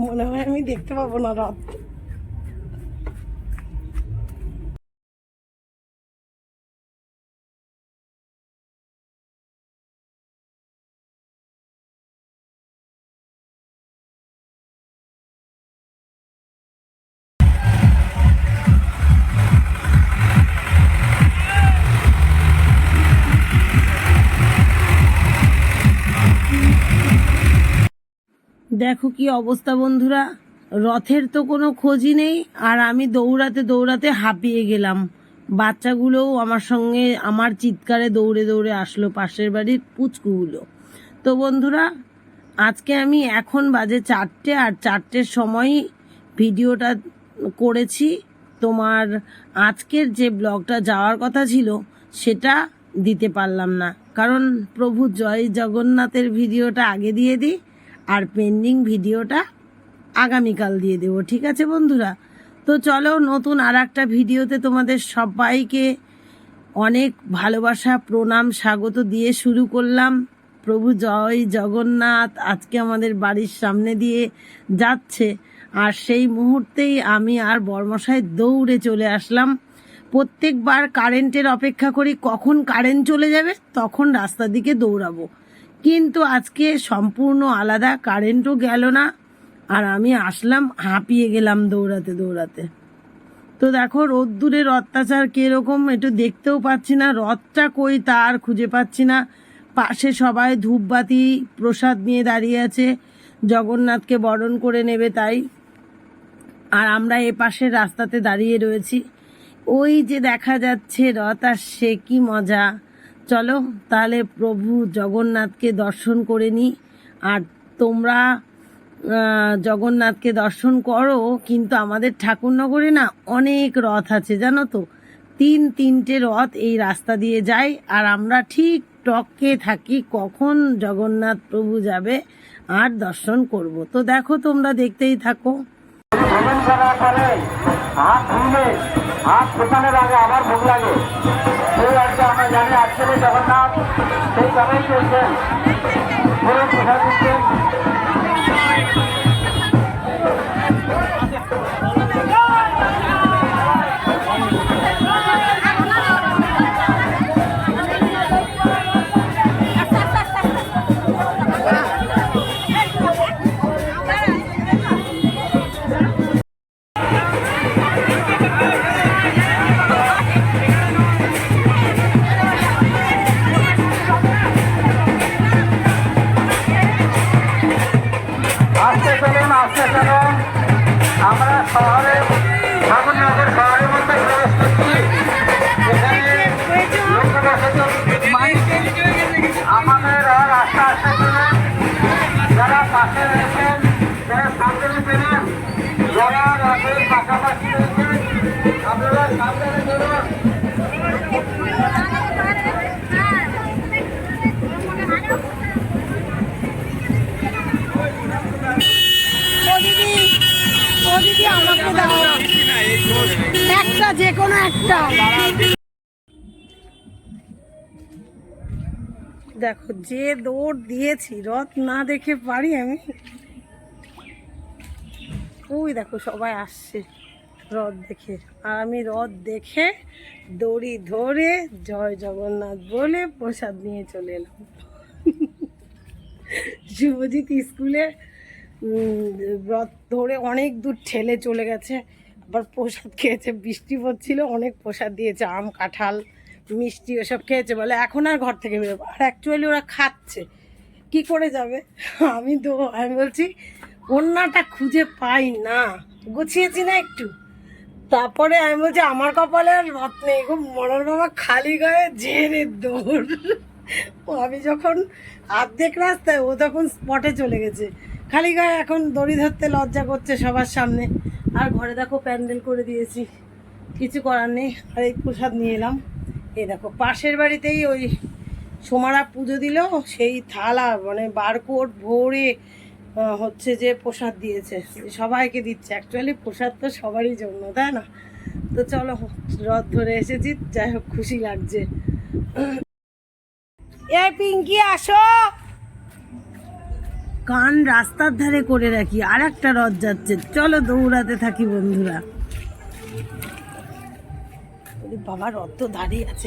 মনে হয় আমি দেখতে পাবো না রথ দেখো কি অবস্থা বন্ধুরা। রথের তো কোনো খোঁজই নেই, আর আমি দৌড়াতে দৌড়াতে হাঁপিয়ে গেলাম। বাচ্চাগুলোও আমার সঙ্গে আমার চিৎকারে দৌড়ে দৌড়ে আসলো পাশের বাড়ির পুচকুগুলো। তো বন্ধুরা, আজকে আমি এখন বাজে চারটে, আর চারটের সময়ই ভিডিওটা করেছি। তোমার আজকের যে ব্লগটা যাওয়ার কথা ছিল, সেটা দিতে পারলাম না। কারণ প্রভু জয় জগন্নাথের ভিডিওটা আগে দিয়ে দিই। আর পেন্ডিং ভিডিওটা আগামীকাল দিয়ে দেবো, ঠিক আছে বন্ধুরা? তো চলো নতুন আর একটা ভিডিওতে তোমাদের সবাইকে অনেক ভালোবাসা, প্রণাম, স্বাগত দিয়ে শুরু করলাম। প্রভু জয় জগন্নাথ, আজকে আমাদের বাড়ির সামনে দিয়ে যাচ্ছে। আর সেই মুহূর্তেই আমি আর বর্মশাই দৌড়ে চলে আসলাম। প্রত্যেকবার কারেন্টের অপেক্ষা করি, কখন কারেন্ট চলে যাবে, তখন রাস্তার দিকে দৌড়াবো। কিন্তু আজকে সম্পূর্ণ আলাদা, কারেন্টও গেল না। আর আমি আসলাম, হাঁপিয়ে গেলাম দৌড়াতে দৌড়াতে। তো দেখো, রোদ্দুরের অত্যাচার কীরকম, একটু দেখতেও পাচ্ছি না, রথটা কই তার খুঁজে পাচ্ছি না। পাশে সবাই ধূপবাতি প্রসাদ নিয়ে দাঁড়িয়ে আছে, জগন্নাথকে বরণ করে নেবে তাই। আর আমরা এ পাশের রাস্তাতে দাঁড়িয়ে রয়েছি। ওই যে দেখা যাচ্ছে রথ আসছে কি মজা। চলো, তাহলে প্রভু জগন্নাথকে দর্শন করে নিই আর তোমরা জগন্নাথকে দর্শন করো, কিন্তু আমাদের ঠাকুরনগরে না অনেক রথ আছে, জানো তো? তিন তিনটে রথ এই রাস্তা দিয়ে যায় আর আমরা ঠিক টকে থাকি কখন জগন্নাথ প্রভু যাবে আর দর্শন করব। তো দেখো, তোমরা দেখতেই থাকো। হাত ধুলে হাত ফোটানোর আগে আবার ভোগ লাগে। সেই অর্থে আমরা জানি, আজকের জগন্নাথ, সেই কবেই চলছেন। পুরো প্রসাদ দিচ্ছেন। আসতে চলুন আসতে চলুন। আমরা শহরে, ঠাকুরনগর শহরের মধ্যে প্রবেশ করছি। আমাদের আর আস্তে চলুন। যারা পাশে রয়েছেন, যারা সামনে যারা রথের পাশাপাশি রয়েছেন, আপনারা সামনে একটা। দেখো, যে দৌড় দিয়েছি, রথ না দেখে পারি আমি। ওই দেখো, সবাই আসছে রথ দেখে। আর আমি রথ দেখে দড়ি ধরে জয় জগন্নাথ বলে প্রসাদ নিয়ে চলে এলাম। শুভজিৎ স্কুলে রথ ধরে অনেক দূর ঠেলে চলে গেছে। আবার প্রসাদ খেয়েছে, বৃষ্টি পড়ছিল অনেক প্রসাদ দিয়েছে, আম, কাঁঠাল, মিষ্টি ওসব খেয়েছে বলে, এখন আর ঘর থেকে বেরোবো। আর অ্যাকচুয়ালি ওরা খাচ্ছে। কি করে যাবে? আমি তো, আমি বলছি অন্যটা খুঁজে পাই না। গুছিয়েছি না একটু। তারপরে আমি বলছি, আমার কপালে আর রথ নেই খুব মরার বাবা খালি গায়ে জেরে দৌড়। আমি যখন অর্ধেক রাস্তায়, ও তখন স্পটে চলে গেছে। খালি গায়ে এখন দড়ি ধরতে লজ্জা করছে সবার সামনে। আর ঘরে দেখো প্যান্ডেল করে দিয়েছি। কিছু করার নেই, আর এই প্রসাদ নিয়ে এলাম। এই দেখো, পাশের বাড়িতেই ওই সোমারা পুজো দিল, সেই থালা মানে বারকোট ভরে হচ্ছে যে প্রসাদ দিয়েছে। সবাইকে দিচ্ছে। অ্যাকচুয়ালি প্রসাদ তো সবারই জন্য, তাই না? তো চলো, রথ ধরে এসেছি, যাই হোক, খুশি লাগছে। এ পিঙ্কি, আসো! কান রাস্তার ধারে করে রাখি আর একটা রথ যাচ্ছে। চলো দৌড়াতে থাকি বন্ধুরা। বাবা, রথ তো দাঁড়িয়ে আছে।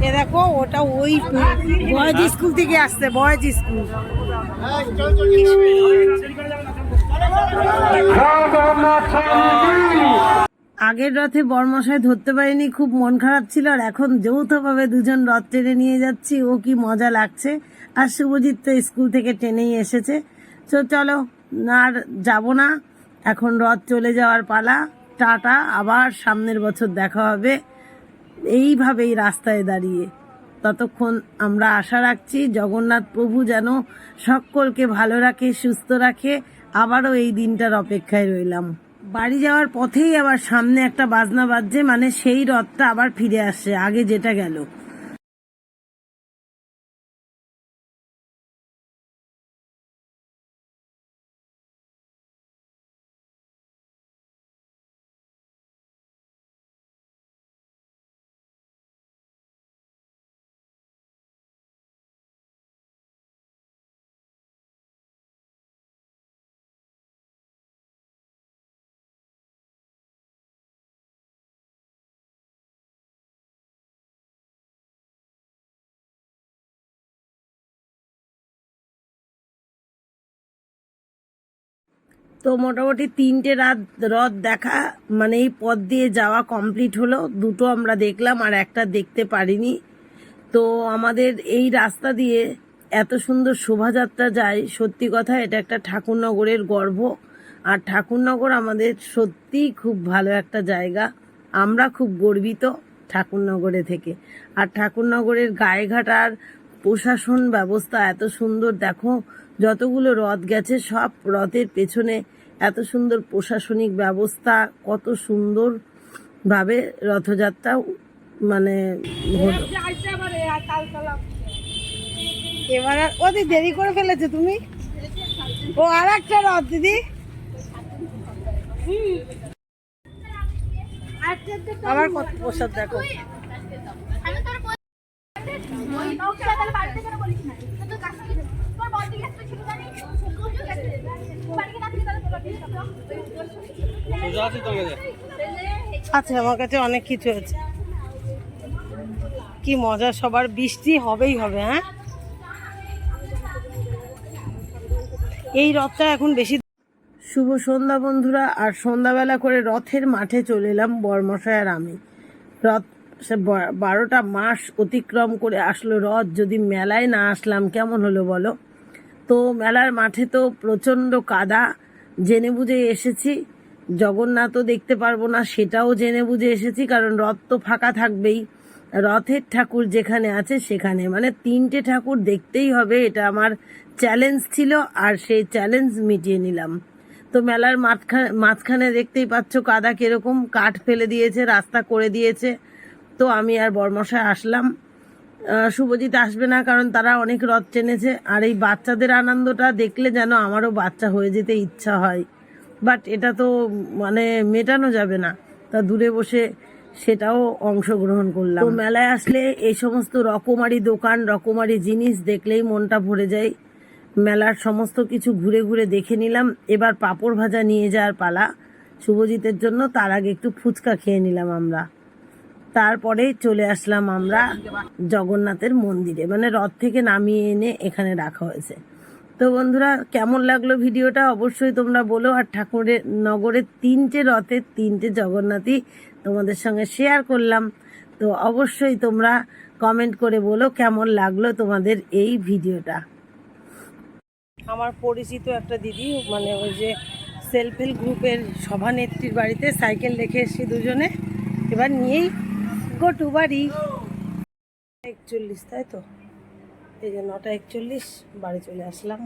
এ দেখো ওটা ওই বয়েজ স্কুল থেকে আসছে বয়েজ স্কুল। আগের রথে বরমশাই ধরতে পারিনি, খুব মন খারাপ ছিল, আর এখন যৌথভাবে দুজন রথ টেনে নিয়ে যাচ্ছি, ও কি মজা লাগছে। আর শুভজিৎ তো স্কুল থেকে টেনেই এসেছে। তো চলো, আর যাব না, এখন রথ চলে যাওয়ার পালা। টাটা, আবার সামনের বছর দেখা হবে। এইভাবেই রাস্তায় দাঁড়িয়ে। ততক্ষণ আমরা আশা রাখছি, জগন্নাথ প্রভু যেন সকলকে ভালো রাখে, সুস্থ রাখে। আবারও এই দিনটার অপেক্ষায় রইলাম। বাড়ি যাওয়ার পথেই আবার সামনে একটা বাজনা বাজছে মানে সেই রথটা আবার ফিরে আসছে, আগে যেটা গেল। তো মোটামুটি তিনটে রাত রথ দেখা মানে এই পথ দিয়ে যাওয়া কমপ্লিট হলো। দুটো আমরা দেখলাম আর একটা দেখতে পারিনি। তো আমাদের এই রাস্তা দিয়ে এত সুন্দর শোভাযাত্রা যায়, সত্যি কথা এটা একটা ঠাকুরনগরের গর্ব। আর ঠাকুরনগর আমাদের সত্যিই খুব ভালো একটা জায়গা। আমরা খুব গর্বিত ঠাকুরনগরে থেকে। আর ঠাকুরনগরের গায়েঘাটার প্রশাসন ব্যবস্থা এত সুন্দর। দেখো, যতগুলো রথ গেছে, সব রথের পেছনে এত সুন্দর প্রশাসনিক ব্যবস্থা কত সুন্দর ভাবে রথযাত্রা মানে হলো। এবার আর ওদি দেরি করে ফেলেছে তুমি? ও আর একটা রথ দিদি। আবার কত প্রসাদ দেখো আমি তোর বল- ওই ওকে তাহলে বাড়িতে কেন বলিস না? তো তোর কার সঙ্গে যাবি? তোর বর দিকে একটা ছিল জানিস? তুইও গেছিলি। তুই বাড়িতে না থেকে তাহলে তোর বাড়িতে যাবি। আছে আমার কাছে অনেক কিছু আছে। কি মজা, সবার বৃষ্টি হবেই হবে হ্যাঁ? এই রথটা এখন বেশি শুভ সন্ধ্যা বন্ধুরা, আর সন্ধ্যাবেলা করে রথের মাঠে চলে এলাম বর্মশায় আর আমি। রথ সে বারোটা মাস অতিক্রম করে আসলো রথ, যদি মেলায় না আসলাম, কেমন হলো বলো? তো মেলার মাঠে তো প্রচণ্ড কাদা জেনে বুঝে এসেছি। জগন্নাথও দেখতে পারব না, সেটাও জেনে বুঝে এসেছি, কারণ রথ তো ফাঁকা থাকবেই। রথের ঠাকুর যেখানে আছে সেখানে। মানে তিনটে ঠাকুর দেখতেই হবে, এটা আমার চ্যালেঞ্জ ছিল আর সেই চ্যালেঞ্জ মিটিয়ে নিলাম। তো মেলার মাঝখানে মাঝখানে দেখতেই পাচ্ছ কাদা কীরকম, কাঠ ফেলে দিয়েছে, রাস্তা করে দিয়েছে। তো আমি আর বর্মশায় আসলাম। শুভজিৎ আসবে না কারণ তারা অনেক রথ টেনেছে। আর এই বাচ্চাদের আনন্দটা দেখলে যেন আমারও বাচ্চা হয়ে যেতে ইচ্ছা হয়। বাট এটা তো মানে মেটানো যাবে না। তা দূরে বসে সেটাও অংশগ্রহণ করলাম। মেলায় আসলে এই সমস্ত রকমারি দোকান, রকমারি জিনিস দেখলেই মনটা ভরে যায়। মেলার সমস্ত কিছু ঘুরে ঘুরে দেখে নিলাম। এবার পাঁপড় ভাজা নিয়ে যাওয়ার পালা। শুভজিতের জন্য, তার আগে একটু ফুচকা খেয়ে নিলাম আমরা। তারপরে চলে আসলাম আমরা জগন্নাথের মন্দিরে। মানে রথ থেকে নামিয়ে এনে এখানে রাখা হয়েছে। তো বন্ধুরা, কেমন লাগল ভিডিওটা? অবশ্যই তোমরা বলো। আর ঠাকুরের নগরের তিনটে রথের তিনটে জগন্নাথই তোমাদের সঙ্গে শেয়ার করলাম। তো অবশ্যই তোমরা কমেন্ট করে বলো কেমন লাগল তোমাদের এই ভিডিওটা। আমার পরিচিত একটা দিদি মানে ওই যে সেলফ হেল্প গ্রুপের সভানেত্রীর বাড়িতে সাইকেল রেখে এসেছি দুজনে। এবার নিয়েই বাড়ি। একচল্লিশ তাই তো? এই যে নটা একচল্লিশ বাড়ি চলে আসলাম।